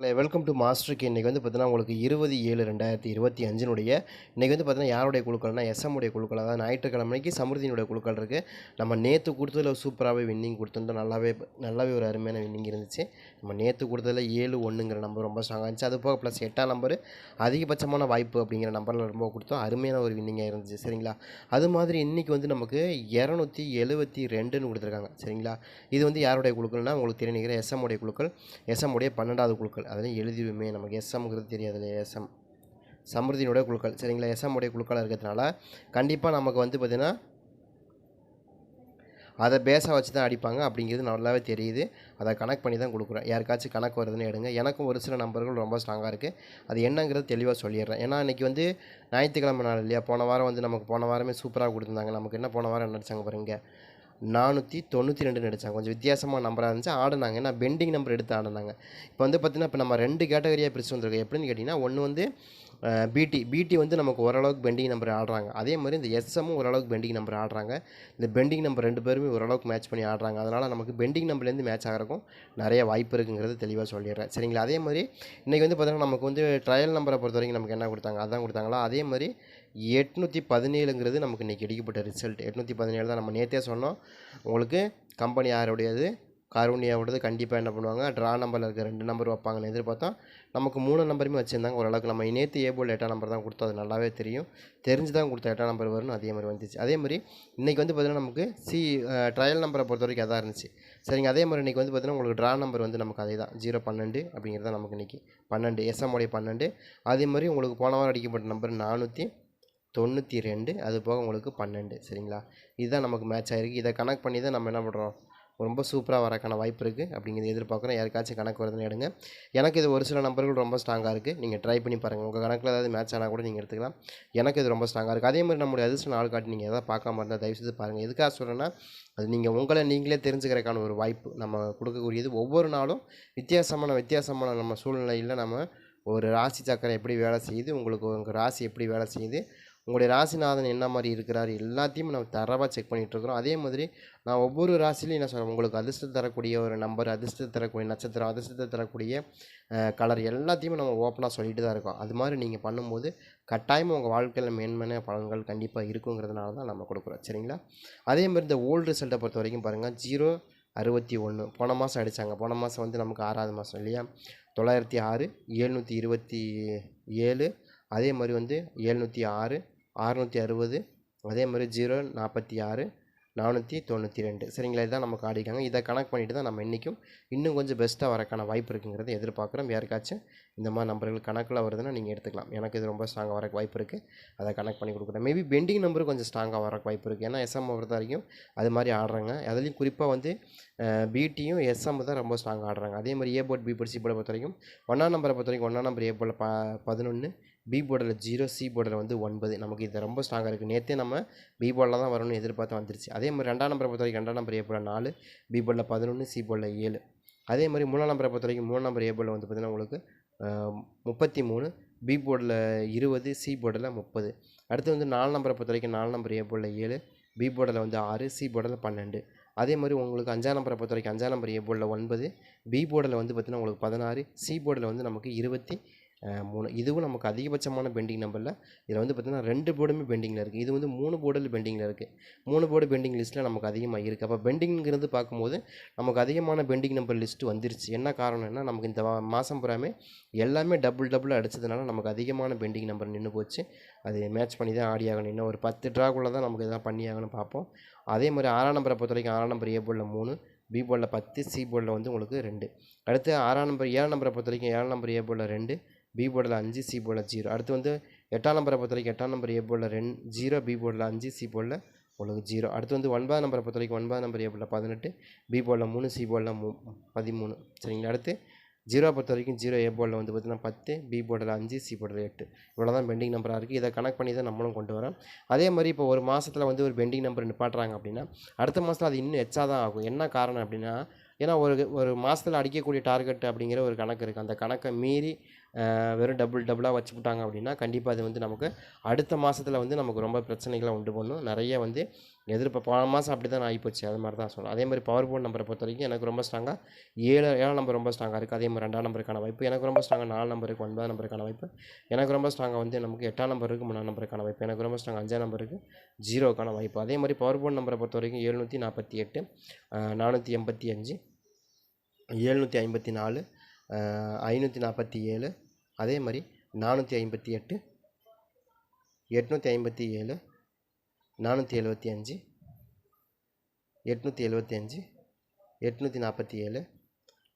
Welcome to மாஸ்டருக்கு இன்றைக்கி வந்து பார்த்தீங்கன்னா உங்களுக்கு இருபது ஏழு ரெண்டாயிரத்தி இருபத்தி அஞ்சினுடைய இன்றைக்கி வந்து பார்த்தீங்கன்னா யாருடைய குழுக்கள்னா எஸ்எம் உடைய குழுக்கள். அதாவது ஞாயிற்றுக்கிழமைக்கு சமிருதியினுடைய குழுக்கள் இருக்குது நம்ம நேற்று கொடுத்ததில் சூப்பராகவே வின்னிங் கொடுத்துருந்தோம். நல்லாவே நல்லாவே ஒரு அருமையான வின்னிங் இருந்துச்சு. நம்ம நேற்று கொடுத்ததில் ஏழு ஒன்றுங்கிற நம்பர் ரொம்ப ஸ்ட்ராங்காக இருந்துச்சு. அது போக ப்ளஸ் எட்டாம் நம்பர் அதிகபட்சமான வாய்ப்பு அப்படிங்கிற நம்பரில் ரொம்ப கொடுத்தோம். அருமையான ஒரு வின்னிங்காக இருந்துச்சு. சரிங்களா? அது மாதிரி இன்றைக்கி வந்து நமக்கு இரநூத்தி எழுபத்தி ரெண்டுன்னு கொடுத்துருக்காங்க. சரிங்களா? இது வந்து யாருடைய குழுக்கள்னா உங்களுக்கு தெரியுங்கிற எஸ்எம் உடைய குழுக்கள் எஸ்எம் உடைய பன்னெண்டாவது குழுக்கள். அதில் எழுதியுமே நமக்கு எஸ்எம்ங்கிறது தெரியாது இல்லையா எஸ்எம் சமிருதியினுடைய குழுக்கள். சரிங்களா? எஸ்எம் உடைய குழுக்களாக இருக்கிறதுனால கண்டிப்பாக நமக்கு வந்து பார்த்திங்கன்னா அதை பேஸாக வச்சு தான் அடிப்பாங்க அப்படிங்கிறது நல்லாவே தெரியுது. அதை கனெக்ட் பண்ணி தான் கொடுக்குறேன். யாருக்காச்சும் கணக்கு வருதுன்னு எடுங்க. எனக்கும் ஒரு சில நம்பர்கள் ரொம்ப ஸ்ட்ராங்காக இருக்குது அது என்னங்கிறது தெளிவாக சொல்லிடுறேன். ஏன்னா இன்றைக்கி வந்து ஞாயிற்றுக்கிழமை நாள் இல்லையா? போன வாரம் வந்து நமக்கு போன வாரமே சூப்பராக கொடுத்துருந்தாங்க. நமக்கு என்ன போன வாரம் நடிச்சாங்க பாருங்க. நானூற்றி தொண்ணூற்றி ரெண்டு நடிச்சாங்க. கொஞ்சம் வித்தியாசமாக நம்பராக இருந்துச்சு. ஆடினாங்க. ஏன்னா பெண்டிங் நம்பர் எடுத்து ஆடினாங்க. இப்போ வந்து பார்த்திங்கன்னா இப்போ நம்ம ரெண்டு கேட்டகரியாக பிரித்து வந்திருக்கோம். எப்படின்னு கேட்டிங்கன்னா ஒன்று வந்து பிடி பிடி வந்து நமக்கு ஓரளவுக்கு பெண்டிங் நம்பர் ஆடுறாங்க. அதே மாதிரி இந்த எஸ்எம்மும் ஓரளவுக்கு பெண்டிங் நம்பர் ஆடுறாங்க. இந்த பெண்டிங் நம்பர் ரெண்டு பேருமே ஓரளவுக்கு மேட்ச் பண்ணி ஆடுறாங்க. அதனால் நமக்கு பெண்டிங் நம்பர்லேருந்து மேட்ச் ஆகிறக்கும் நிறைய வாய்ப்பு இருக்குங்கிறது தெளிவாக சொல்லிடுறேன். சரிங்களா? அதே மாதிரி இன்றைக்கி வந்து பார்த்திங்கன்னா நமக்கு வந்து ட்ரையல் நம்பரை பொறுத்த வரைக்கும் நமக்கு என்ன கொடுத்தாங்க? அதான் கொடுத்தாங்களா? அதே மாதிரி எட்நூற்றி பதினேழுங்கிறது நமக்கு இன்றைக்கி அடிக்கப்பட்ட ரிசல்ட் எட்நூற்றி பதினேழு தான் நம்ம நேற்றே சொன்னோம். உங்களுக்கு கம்பெனி யாருடையது? காரூனியாவோடது கண்டிப்பாக என்ன பண்ணுவாங்க? ட்ரா நம்பரில் இருக்க ரெண்டு நம்பர் வைப்பாங்கன்னு எதிர்பார்த்தோம் நமக்கு மூணு நம்பருமே வச்சுருந்தாங்க ஓரளவுக்கு. நம்ம நேற்று ஏ போல் எட்டாம் நம்பர் தான் கொடுத்தோம். அது நல்லாவே தெரியும். தெரிஞ்சு தான் கொடுத்த எட்டாம் நம்பர் வரும்னு அதே மாதிரி வந்துச்சு. அதே மாதிரி இன்றைக்கி வந்து பார்த்திங்கன்னா நமக்கு சி ட்ரையல் நம்பரை பொறுத்த வரைக்கும் அதான் இருந்துச்சு. சரிங்க அதே மாதிரி இன்றைக்கி வந்து பார்த்திங்கன்னா உங்களுக்கு ட்ரா நம்பர் வந்து நமக்கு அதே தான். ஜீரோ பன்னெண்டு அப்படிங்கிறது தான் நமக்கு இன்றைக்கி பன்னெண்டு எஸ்எம் பன்னெண்டு. அதே மாதிரி உங்களுக்கு போன வாரம் அடிக்கப்பட்ட நம்பர் நானூற்றி தொண்ணூற்றி ரெண்டு. அது போக உங்களுக்கு பன்னெண்டு. சரிங்களா? இதுதான் நமக்கு மேட்ச் ஆகிருக்கு இதை கனெக்ட் பண்ணி தான் நம்ம என்ன பண்ணுறோம் ரொம்ப சூப்பராக வரக்கான வாய்ப்பு இருக்குது அப்படிங்கிறது எதிர்பார்க்குறோம். யாருக்காச்சும் கணக்கு வருதுன்னு எடுங்க. எனக்கு இது ஒரு சில நம்பர்கள் ரொம்ப ஸ்ட்ராங்காக இருக்குது நீங்கள் ட்ரை பண்ணி பாருங்கள் உங்கள் கணக்கில் ஏதாவது மேட்ச் ஆனால் கூட நீங்கள் எடுத்துக்கலாம். எனக்கு இது ரொம்ப ஸ்ட்ராங்காக இருக்குது அதே மாதிரி நம்மளுடைய அதிர்ஷ்ட நாள் காட்டி நீங்கள் எதாவது பார்க்காம இருந்தால் தயவுசெய்து பாருங்கள் எதுக்காக சொல்கிறேன்னா அது நீங்கள் உங்களை நீங்களே தெரிஞ்சுக்கிறதுக்கான ஒரு வாய்ப்பு நம்ம கொடுக்கக்கூடியது ஒவ்வொரு நாளும் வித்தியாசமான வித்தியாசமான நம்ம சூழ்நிலையில் நம்ம ஒரு ராசி சக்கரம் எப்படி வேலை செய்யுது உங்களுக்கு உங்கள் ராசி எப்படி வேலை செய்யுது உங்களுடைய ராசிநாதன் என்ன மாதிரி இருக்கிறார் எல்லாத்தையும் நம்ம தரவாக செக் பண்ணிகிட்ருக்குறோம் அதே மாதிரி நான் ஒவ்வொரு ராசிலையும் என்ன சொல்கிறேன் உங்களுக்கு அதிர்ஷ்டம் தரக்கூடிய ஒரு நம்பர் அதிர்ஷ்டம் தரக்கூடிய நட்சத்திரம் அதிர்ஷ்டத்தை தரக்கூடிய கலர் எல்லாத்தையுமே நம்ம ஓப்பனாக சொல்லிட்டு தான் இருக்கோம். அது மாதிரி நீங்கள் பண்ணும்போது கட்டாயமாக உங்கள் வாழ்க்கையில் மேன்மையான பலன்கள் கண்டிப்பாக இருக்குங்கிறதுனால தான் நம்ம கொடுக்குறோம். சரிங்களா? அதே மாதிரி இந்த ஓல்டு ரிசல்ட்டை பொறுத்த வரைக்கும் பாருங்கள் ஜீரோ அறுபத்தி ஒன்று போன மாதம் அடித்தாங்க போன மாதம் வந்து நமக்கு ஆறாவது மாதம் இல்லையா? தொள்ளாயிரத்தி ஆறு ஏழ்நூற்றி இருபத்தி ஏழு. அதே மாதிரி வந்து ஏழ்நூற்றி ஆறு அறுநூற்றி அறுபது அதே மாதிரி ஜீரோ நாற்பத்தி ஆறு நானூற்றி தொண்ணூற்றி ரெண்டு. சரிங்களா? இதுதான் நமக்கு ஆடிக்காங்க இதை கனெக்ட் பண்ணிட்டு தான் நம்ம இன்றைக்கும் இன்னும் கொஞ்சம் பெஸ்ட்டாக வரக்கான வாய்ப்பு இருக்குங்கிறத எதிர்பார்க்குறோம். யாருக்காச்சும் இந்த மாதிரி நம்பர்கள் கணக்கில் வருதுன்னா நீங்கள் எடுத்துக்கலாம். எனக்கு இது ரொம்ப ஸ்ட்ராங்காக வரக்கு வாய்ப்பு இருக்குது அதை கனெக்ட் பண்ணி கொடுக்குறேன். மேபி பெண்டிங் நம்பரும் கொஞ்சம் ஸ்ட்ராங்காக வரக்கு வாய்ப்பு இருக்குது ஏன்னா எஸ்எம் பொறுத்த வரைக்கும் அது மாதிரி ஆடுறாங்க. அதுலேயும் குறிப்பாக வந்து பிடியும் எஸ்எம் தான் ரொம்ப ஸ்ட்ராங்காக ஆடுறாங்க. அதே மாதிரி A board B board C போர்டை பொறுத்த வரைக்கும் ஒன்றாம் நம்பரை பொறுத்த வரைக்கும் ஒன்றாம் நம்பர் ஏ போர்டில் ப பதினொன்று பி போர்டில் ஜீரோ சி போர்டில் வந்து ஒன்பது. நமக்கு இது ரொம்ப ஸ்ட்ராங்காக இருக்குது நேற்றே நம்ம பி போர்டில் தான் வரணும்னு எதிர்பார்த்து வந்துருச்சு. அதே மாதிரி ரெண்டாம் நம்பரை பொறுத்த வரைக்கும் ரெண்டாம் நம்பர் ஏ போர்டில் நாலு பி போர்டில் பதினொன்று சி போர்டில் ஏழு. அதே மாதிரி மூணாம் நம்பரை பொறுத்த வரைக்கும் மூணாம் நம்பர் ஏ போர்டில் வந்து பார்த்திங்கன்னா உங்களுக்கு முப்பத்தி மூணு பி போர்டில் இருபது சி போர்டில் முப்பது. அடுத்து வந்து நாலு நம்பரை பொறுத்த வரைக்கும் நாலு நம்பர் ஏ போர்டில் ஏழு பி போர்டில் வந்து ஆறு சி போர்டில் பன்னெண்டு. அதே மாதிரி உங்களுக்கு அஞ்சாம் நம்பரை பொறுத்த வரைக்கும் அஞ்சாம் நம்பர் ஏ போர்டில் ஒன்பது பி போர்டில் வந்து பார்த்திங்கன்னா உங்களுக்கு பதினாறு சி போர்டில் வந்து நமக்கு இருபத்தி மூணு இதுவும் நமக்கு அதிகபட்சமான பெண்டிங் நம்பரில் இதில் வந்து பார்த்திங்கன்னா ரெண்டு போர்டுமே பெண்டிங்கில் இருக்குது இது வந்து மூணு போர்டில் பெண்டிங்கில் இருக்குது மூணு போர்டு பெண்டிங் லிஸ்ட்டில் நமக்கு அதிகமாக இருக்குது அப்போ பெண்டிங்கிறது பார்க்கும்போது நமக்கு அதிகமான பெண்டிங் நம்பர் லிஸ்ட்டு வந்துருச்சு. என்ன காரணம்னா நமக்கு இந்த மாதம் புறாமே எல்லாமே டபுள் டபுள் அடித்ததுனால நமக்கு அதிகமான பெண்டிங் நம்பர் நின்று போச்சு. அது மேட்ச் பண்ணி தான் ஆடி ஆகணும். இன்னும் ஒரு பத்து ட்ராக்குள்ளே தான் நமக்கு இதெல்லாம் பண்ணி ஆகணும் பார்ப்போம். அதே மாதிரி ஆறாம் நம்பரை பொறுத்த வரைக்கும் ஆறாம் நம்பர் ஏ போர்டில் மூணு பி போர்டில் பத்து சி போர்டில் வந்து உங்களுக்கு ரெண்டு. அடுத்து ஆறாம் நம்பர் ஏழாம் நம்பரை பொறுத்த வரைக்கும் ஏழாம் நம்பர் ஏ போர்டில் ரெண்டு பி போர்டில் அஞ்சு சி போர்டில் ஜீரோ. அடுத்து வந்து எட்டாம் நம்பரை பொறுத்த வரைக்கும் எட்டாம் நம்பர் ஏ போர்டில் ரெண்டு ஜீரோ பி போர்டில் அஞ்சு சி போர்டில் உங்களுக்கு ஜீரோ. அடுத்து வந்து ஒன்பதாம் நம்பரை பொறுத்த வரைக்கும் ஒன்பதாம் நம்பர் ஏ போர்டில் பதினெட்டு பி போர்டில் மூணு சி போர்டில் மூ பதிமூணு. சரிங்களா? அடுத்து ஜீரோ பொறுத்த வரைக்கும் ஜீரோ ஏ போர்டில் வந்து பார்த்திங்கன்னா பத்து பி போர்டில் அஞ்சு சி போர்டில் எட்டு. இவ்வளோ தான் பெண்டிங் நம்பராக இருக்குது இதை கனெக்ட் பண்ணி தான் நம்மளும் கொண்டு வரோம். அதே மாதிரி இப்போ ஒரு மாதத்தில் வந்து ஒரு பெண்டிங் நம்பர் நிப்பாட்டுறாங்க அப்படின்னா அடுத்த மாதத்தில் அது இன்னும் எச்சா தான் ஆகும். என்ன காரணம் அப்படின்னா ஏன்னா ஒரு ஒரு மாதத்தில் அடிக்கக்கூடிய டார்கெட் அப்படிங்கிற ஒரு கணக்கு இருக்குது அந்த கணக்கை மீறி வெறும் டபுள் டபுளாக வச்சு விட்டாங்க அப்படின்னா கண்டிப்பாக அது வந்து நமக்கு அடுத்த மாதத்தில் வந்து நமக்கு ரொம்ப பிரச்சனைகளை உண்டு பண்ணும். நிறைய வந்து எதிர்ப்பு போன மாதம் அப்படி தான் ஆகிப்போச்சு அது மாதிரி தான் சொல்லணும். அதே மாதிரி பவர் போர்ட் நம்பரை பொறுத்த வரைக்கும் எனக்கு ரொம்ப ஸ்ட்ராங்காக ஏழு ஏழாம் நம்பர் ரொம்ப ஸ்ட்ராங்காக இருக்குது அதே மாதிரி ரெண்டாம் நம்பருக்கான வாய்ப்பு. எனக்கு ரொம்ப ஸ்ட்ராங்காக நாலு நம்பருக்கு ஒன்பதாம் நம்பருக்கான வாய்ப்பு. எனக்கு ரொம்ப ஸ்ட்ராங்காக வந்து நமக்கு எட்டாம் நம்பருக்கு மூணாம் நம்பருக்கான வாய்ப்பு. எனக்கு ரொம்ப ஸ்ட்ராங் அஞ்சாம் நம்பருக்கு ஜீரோக்கான வாய்ப்பு. அதே மாதிரி பவர் போர்ட் நம்பரை பொறுத்த வரைக்கும் எழுநூற்றி நாற்பத்தி எட்டு நானூற்றி எண்பத்தி அஞ்சு எழுநூற்றி ஐம்பத்தி நாலு ஐநூற்றி நாற்பத்தி ஏழு அதே மாதிரி நானூற்றி ஐம்பத்தி எட்டு எட்நூற்றி ஐம்பத்தி ஏழு நானூற்றி எழுபத்தி அஞ்சு எட்நூற்றி எழுபத்தி அஞ்சு எட்நூற்றி நாற்பத்தி ஏழு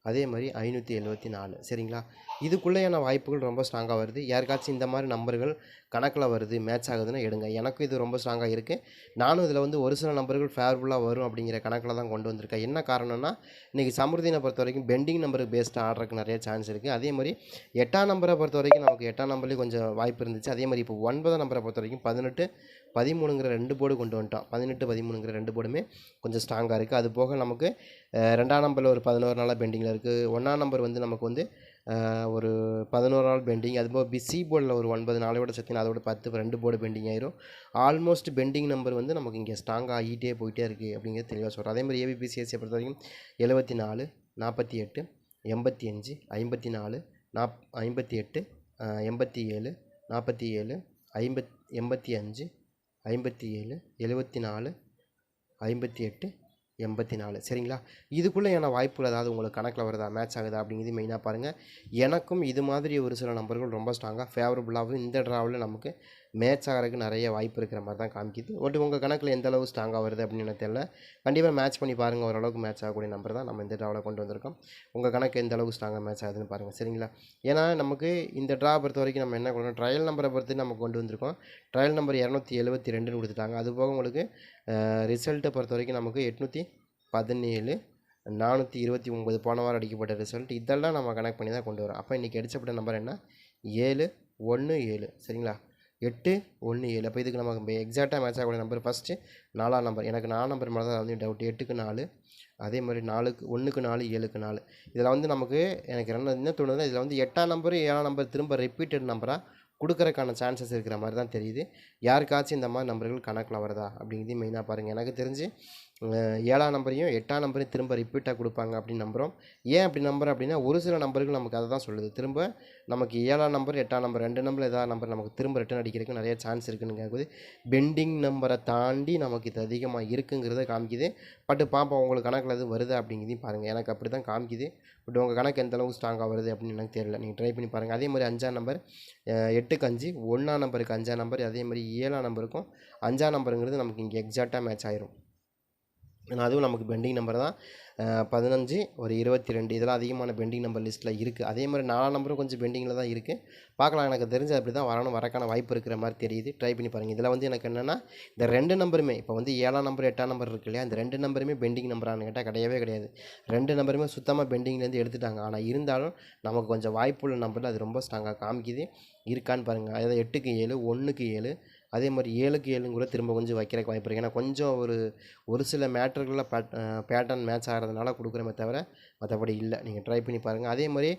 அதே மாதிரி ஐநூற்றி எழுபத்தி நாலு. சரிங்களா? இதுக்குள்ளேயான வாய்ப்புகள் ரொம்ப ஸ்ட்ராங்காக வருது. யாருக்காச்சும் இந்த மாதிரி நம்பர்கள் கணக்கில் வருது மேட்ச் ஆகுதுன்னா எடுங்க. எனக்கும் இது ரொம்ப ஸ்ட்ராங்காக இருக்குது நானும் இதில் வந்து ஒரு சில நம்பர்கள் ஃபேவரபுளாக வரும் அப்படிங்கிற கணக்கில் தான் கொண்டு வந்திருக்கேன். என்ன காரணம்னா இன்றைக்கி சமிருதினை பொறுத்த வரைக்கும் பெண்டிங் நம்பருக்கு பேஸ்டாக ஆடுறதுக்கு நிறைய சான்ஸ் இருக்குது அதே மாதிரி எட்டாம் நம்பரை பொறுத்த வரைக்கும் நமக்கு எட்டாம் நம்பர்லேயும் கொஞ்சம் வாய்ப்பு இருந்துச்சு. அதே மாதிரி இப்போ ஒன்பதாம் நம்பரை பொறுத்த வரைக்கும் பதினெட்டு பதிமூணுங்கிற ரெண்டு போர்டு கொண்டு வந்துட்டோம். பதினெட்டு பதிமூணுங்கிற ரெண்டு போர்டுமே கொஞ்சம் ஸ்ட்ராங்காக இருக்குது அது போக நமக்கு ரெண்டாம் நம்பரில் ஒரு பதினோரு நாளாக பெண்டிங்கில் இருக்குது ஒன்றாம் நம்பர் வந்து நமக்கு வந்து ஒரு பதினோரு நாள் பெண்டிங் அதுபோக பிசி போர்டில் ஒரு ஒன்பது நாளோட சேர்த்து அதோட பத்து ரெண்டு போர்டு பெண்டிங் ஆயிரும். ஆல்மோஸ்ட் பெண்டிங் நம்பர் வந்து நமக்கு இங்கே ஸ்ட்ராங்காக ஆகிட்டே போயிட்டே இருக்குது அப்படிங்கிறது தெளிவாக சொல்கிறேன் அதே மாதிரி ஏபிபிசிஎஸ்சியை பொறுத்த வரைக்கும் எழுபத்தி நாலு நாற்பத்தி எட்டு எண்பத்தி அஞ்சு ஐம்பத்தி நாலு நாப் ஐம்பத்தி எட்டு எண்பத்தி ஏழு நாற்பத்தி ஏழு ஐம்பத் எண்பத்தி அஞ்சு ஐம்பத்தி ஏழு எழுபத்தி நாலு ஐம்பத்தி எட்டு எண்பத்தி நாலு சரிங்களா? இதுக்குள்ளேயான வாய்ப்புகள் ஏதாவது உங்களுக்கு கணக்கில் வருதா? மேட்ச் ஆகுதா? அப்படிங்கிறது மெயினாக பாருங்கள் எனக்கும் இது மாதிரி ஒரு சில நம்பர்கள் ரொம்ப ஸ்ட்ராங்காக ஃபேவரபுளாகவும் இந்த ட்ராவில் நமக்கு மேட்ச் ஆகிறதுக்கு நிறைய வாய்ப்பு இருக்கிற மாதிரி தான் காமிக்குது. ஒட்டு உங்கள் கணக்கில் எந்த அளவு ஸ்ட்ராங்காக வருது அப்படின்னு எனக்கு தெரியல. கண்டிப்பாக மேட்ச் பண்ணி பாருங்கள் ஓரளவுக்கு மேட்ச் ஆகக்கூடிய நம்பர் தான் நம்ம இந்த ட்ராவில் கொண்டு வந்திருக்கோம். உங்கள் கணக்கு எந்த அளவுக்கு ஸ்ட்ராங்காக மேட்ச் ஆகுதுன்னு பாருங்கள் சரிங்களா? ஏன்னா நமக்கு இந்த ட்ரா பொறுத்த வரைக்கும் நம்ம என்ன கொடுக்கணும் ட்ரையல் நம்பரை பொறுத்து நம்ம கொண்டு வந்திருக்கோம். ட்ரையல் நம்பர் இரநூத்தி எழுபத்தி ரெண்டுன்னு கொடுத்துட்டாங்க. அது போக உங்களுக்கு ரிசல்ட்டை பொறுத்த வரைக்கும் நமக்கு எட்நூற்றி பதினேழு நானூற்றி இருபத்தி ஒம்பது போன வாரம் அடிக்கப்பட்ட ரிசல்ட் இதெல்லாம் நம்ம கனெக்ட் பண்ணி தான் கொண்டு வரோம். அப்போ இன்றைக்கி அடிச்சப்பட்ட நம்பர் என்ன? ஏழு ஒன்று ஏழு. சரிங்களா? எட்டு ஒன்று ஏழு. அப்போ இதுக்கு நமக்கு எக்ஸாக்டாக மேட்ச் ஆகக்கூடிய நம்பர் ஃபஸ்ட்டு நாலாம் நம்பர் எனக்கு நாலு நம்பர் மேலே தான் வந்து டவுட் எட்டுக்கு நாலு அதே மாதிரி நாலுக்கு ஒன்றுக்கு நாலு ஏழுக்கு நாலு. இதில் வந்து நமக்கு எனக்கு என்ன என்ன தோணுதுன்னா இதில் வந்து எட்டாம் நம்பர் ஏழாம் நம்பர் திரும்ப ரிப்பீட்டட் நம்பராக கொடுக்கறக்கான சான்சஸ் இருக்கிற மாதிரி தான் தெரியுது. யாருக்காச்சும் இந்த மாதிரி நம்பர்கள் கணக்கில் வருதா அப்படிங்கிறது மெயினாக பாருங்கள் எனக்கு தெரிஞ்சு ஏழாம் நம்பரையும் எட்டாம் நம்பரையும் திரும்ப ரிப்பீட்டாக கொடுப்பாங்க அப்படின்னு நம்புகிறோம் ஏன் அப்படி நம்புறோம் அப்படின்னா ஒரு சில நம்பர்கள் நமக்கு அதை தான் சொல்லுது. திரும்ப நமக்கு ஏழாம் நம்பர் எட்டாம் நம்பர் ரெண்டு நம்பர் ஏதாவது நம்பர் நமக்கு திரும்ப ரிட்டன் அடிக்கிறதுக்கு நிறைய சான்ஸ் இருக்குன்னு பெண்டிங் நம்பரை தாண்டி நமக்கு இது அதிகமாக இருக்குங்கிறத காமிக்குது. பட் பார்ப்போம் உங்களுக்கு கணக்கில் எதுவும் வருதா அப்படிங்கிறதையும் பாருங்கள் எனக்கு அப்படி தான் காமிக்குது. பட் உங்கள் கணக்கு எந்த அளவுக்கு ஸ்ட்ராங்காக வருது அப்படின்னு எனக்கு தெரியல. நீங்கள் ட்ரை பண்ணி பாருங்கள் அதே மாதிரி அஞ்சாம் நம்பர் எட்டுக்கு அஞ்சு ஒன்றாம் நம்பருக்கு அஞ்சாம் நம்பர் அதே மாதிரி ஏழாம் நம்பருக்கும் அஞ்சாம் நம்பருங்கிறது நமக்கு இங்கே எக்ஸாக்டாக மேட்ச் ஆயிரும். அதுவும் நமக்கு பெண்டிங் நம்பர் தான். பதினஞ்சு ஒரு இருபத்தி ரெண்டு இதெல்லாம் அதிகமான பெண்டிங் நம்பர் லிஸ்ட்டில் இருக்குது அதே மாதிரி நாலாம் நம்பரும் கொஞ்சம் பெண்டிங்கில் தான் இருக்குது பார்க்கலாம் எனக்கு தெரிஞ்சு அப்படி தான் வரணும் வரக்கான வாய்ப்பு இருக்கிற மாதிரி தெரியுது. ட்ரை பண்ணி பாருங்கள் இதில் வந்து எனக்கு என்னென்னா இந்த ரெண்டு நம்பருமே இப்போ வந்து ஏழாம் நம்பர் எட்டாம் நம்பர் இருக்கு இல்லையா? இந்த ரெண்டு நம்பருமே பெண்டிங் நம்பரானு கேட்டால் கிடையவே கிடையாது. ரெண்டு நம்பருமே சுத்தமாக பெண்டிங்லேருந்து எடுத்துட்டாங்க. ஆனால் இருந்தாலும் நமக்கு கொஞ்சம் வாய்ப்புள்ள நம்பரில் அது ரொம்ப ஸ்ட்ராங்காக காமிக்குது. இருக்கான்னு பாருங்கள் அதாவது எட்டுக்கு ஏழு ஒன்றுக்கு ஏழு அதே மாதிரி ஏழுக்கு ஏழுங்க கூட திரும்ப கொஞ்சம் வைக்கிறக்கு வாய்ப்பு இருக்குது ஏன்னா கொஞ்சம் ஒரு ஒரு சில மேட்டர்களில் பேட் பேட்டர்ன் மேட்ச் ஆகிறதுனால கொடுக்குறமே தவிர மற்றபடி இல்லை. நீங்கள் ட்ரை பண்ணி பாருங்கள் அதே மாதிரி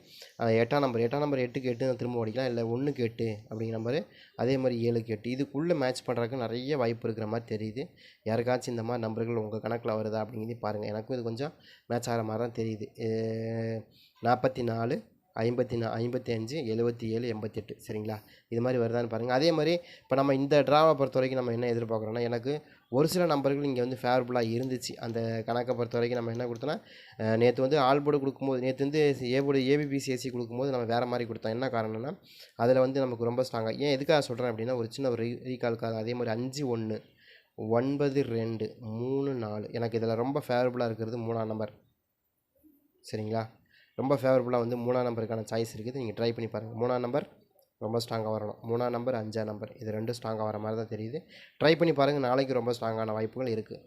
எட்டாம் நம்பர் எட்டாம் நம்பர் எட்டுக்கு எட்டு திரும்ப ஓடிக்கலாம். இல்லை ஒன்றுக்கு எட்டு அப்படிங்கிற மாதிரி அதே மாதிரி ஏழுக்கு எட்டு. இதுக்குள்ளே மேட்ச் பண்ணுறதுக்கு நிறைய வாய்ப்பு இருக்கிற மாதிரி தெரியுது. யாருக்காச்சும் இந்த மாதிரி நம்பர்கள் உங்கள் கணக்கில் வருதா அப்படிங்கிறதையும் பாருங்கள் எனக்கும் இது கொஞ்சம் மேட்ச் ஆகிற மாதிரி தான் தெரியுது. நாற்பத்தி நாலு ஐம்பத்தி நா ஐம்பத்தி அஞ்சு எழுபத்தி ஏழு எண்பத்தெட்டு. சரிங்களா? இது மாதிரி வருதான்னு பாருங்கள் அதே மாதிரி இப்போ நம்ம இந்த ட்ராவை பொறுத்த வரைக்கும் நம்ம என்ன எதிர்பார்க்குறோன்னா எனக்கு ஒரு சில நம்பர்கள் இங்கே வந்து ஃபேவரபுளாக இருந்துச்சு. அந்த கணக்கை பொறுத்த வரைக்கும் நம்ம என்ன கொடுத்தோன்னா நேற்று வந்து ஆல் போர்டு கொடுக்கும்போது நேற்று வந்து ஏபோடு ஏபிபிசிஎஸ்சி கொடுக்கும்போது நம்ம வேறு மாதிரி கொடுத்தோம். என்ன காரணம்னா அதில் வந்து நமக்கு ரொம்ப ஸ்ட்ராங்காக ஏன் எதுக்காக சொல்கிறேன் அப்படின்னா ஒரு சின்ன ஒரு ரீகால்க்காக அதே மாதிரி அஞ்சு ஒன்று ஒன்பது ரெண்டு மூணு நாலு. எனக்கு இதில் ரொம்ப ஃபேவரபுளாக இருக்கிறது மூணாம் நம்பர் சரிங்களா? ரொம்ப ஃபேவரபுளாக வந்து மூணாம் நம்பருக்கான சாய்ஸ் இருக்குது. நீங்கள் ட்ரை பண்ணி பாருங்கள் மூணாம் நம்பர் ரொம்ப ஸ்ட்ராங்காக வரணும். மூணாம் நம்பர் அஞ்சாம் நம்பர் இது ரெண்டும் ஸ்ட்ராங்காக வர மாதிரி தான் தெரியுது. ட்ரை பண்ணி பாருங்கள் நாளைக்கு ரொம்ப ஸ்ட்ராங்கான வாய்ப்புகள் இருக்குது